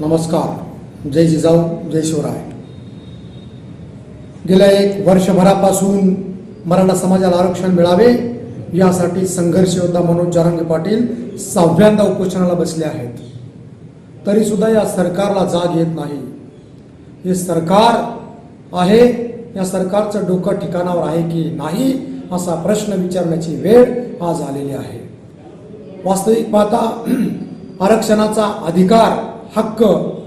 नमस्कार. जय जिजाऊ जय शिवराय. गेल्या एक वर्षभरापासून मराठा समाजाला आरक्षण मिळावे यासाठी संघर्ष योद्धा मनोज जारंगे पाटील सहाव्यांदा उपोषणाला बसले आहेत. तरीसुद्धा या सरकारला जाग येत नाही. हे सरकार आहे या सरकारचं डोकं ठिकाणावर आहे की नाही असा प्रश्न विचारण्याची वेळ आज आलेली आहे. वास्तविक पाहता आरक्षणाचा अधिकार हक्क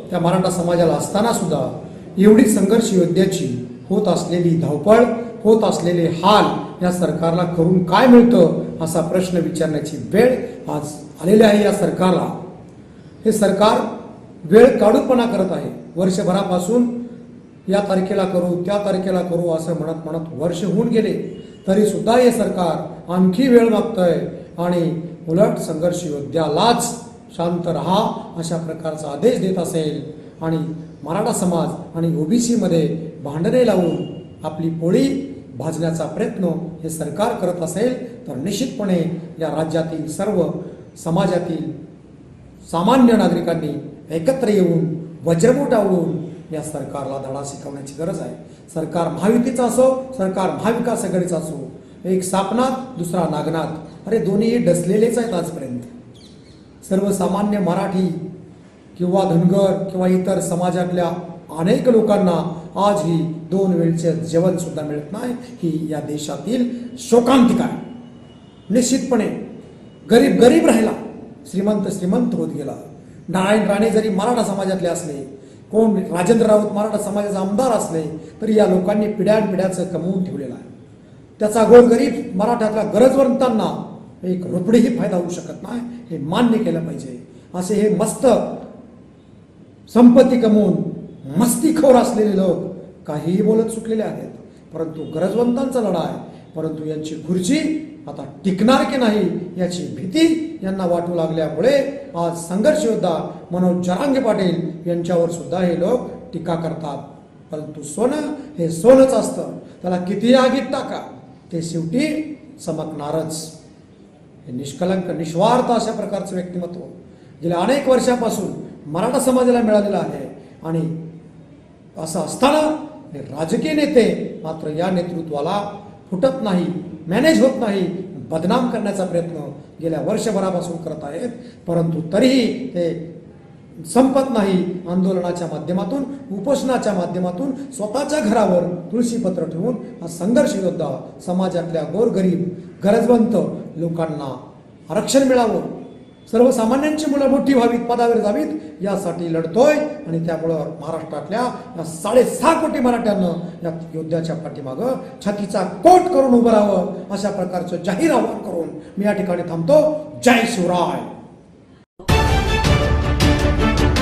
त्या मराठा समाजाला असताना सुद्धा एवढी संघर्ष योद्ध्याची होत असलेली धावपळ होत असलेले हाल या सरकारला करून काय मिळतं असा प्रश्न विचारण्याची वेळ आज आलेली आहे या सरकारला. हे सरकार वेळ काढूपणा करत आहे. वर्षभरापासून या तारखेला करू त्या तारखेला करू असं म्हणत म्हणत वर्ष होऊन गेले. तरी सुद्धा हे सरकार आणखी वेळ मागतंय आणि उलट संघर्ष योद्ध्यालाच शांत रहा अशा प्रकारचा आदेश देत असेल. आणि मराठा समाज आणि ओबीसीमध्ये भांडणे लावून आपली पोळी भाजण्याचा प्रयत्न हे सरकार करत असेल तर निश्चितपणे या राज्यातील सर्व समाजातील सामान्य नागरिकांनी एकत्र येऊन वज्रमुटावून या सरकारला धडा शिकवण्याची गरज आहे. सरकार महायुतीचं असो सरकार महाविकास आघाडीचं असो एक सापनात दुसरा नागनाथ. अरे दोन्ही डसलेलेच आहेत आजपर्यंत. सर्वसामान्य मराठी किंवा धनगर किंवा इतर समाजातल्या अनेक लोकांना आज ही दोन वेळचे जेवण सुद्धा मिळत नाही. ही या देशातील शोकांतिका आहे. निश्चितपणे गरीब गरीब राहिला श्रीमंत श्रीमंत होत गेला. नारायण राणे जरी मराठा समाजातले असले कोण राजेंद्र राऊत मराठा समाजाचा आमदार असले तरी या लोकांनी पिढ्यान पिढ्याचं कमवून ठेवलेलं आहे. त्याचा गोरगरीब मराठ्यातल्या गरजवंतांना एक रुपडीही फायदा होऊ शकत नाही. हे मान्य केलं पाहिजे. असे हे मस्त संपत्ती कमवून मस्तीखोर असलेले लोक काहीही बोलत सुटलेले आहेत. परंतु गरजवंतांचा लढा आहे. परंतु यांची खुर्ची आता टिकणार की नाही याची भीती यांना वाटू लागल्यामुळे आज संघर्ष योद्धा मनोज जरांगे पाटील यांच्यावर सुद्धा हे लोक टीका करतात. परंतु सोनं हे सोनंच असतं. त्याला किती आगीत टाका. ते शेवटी चमकणारच. हे निष्कलंक निस्वार्थ अशा प्रकारचं व्यक्तिमत्व गेल्या अनेक वर्षापासून मराठा समाजाला मिळालेलं आहे. आणि असं असताना राजकीय नेते मात्र या नेतृत्वाला फुटत नाही मॅनेज होत नाही बदनाम करण्याचा प्रयत्न गेल्या वर्षभरापासून करत आहेत. परंतु तरीही ते संपत नाही आंदोलनाच्या माध्यमातून उपोषणाच्या माध्यमातून स्वतःच्या घरावर तुळशीपत्र ठेवून हा संघर्ष योद्धा समाजातल्या गोरगरीब गरजवंत लोकांना आरक्षण मिळावं. सर्वसामान्यांची मुलं मोठी व्हावीत पदावर जावीत यासाठी लढतोय आणि त्यामुळं महाराष्ट्रातल्या या साडेसहा कोटी मराठ्यांना या योद्ध्याच्या पाठीमागं छातीचा कोट करून उभं राहावं अशा प्रकारचं जाहीर आव्हान करून मी या ठिकाणी थांबतो. जय शिवराय. Thank you.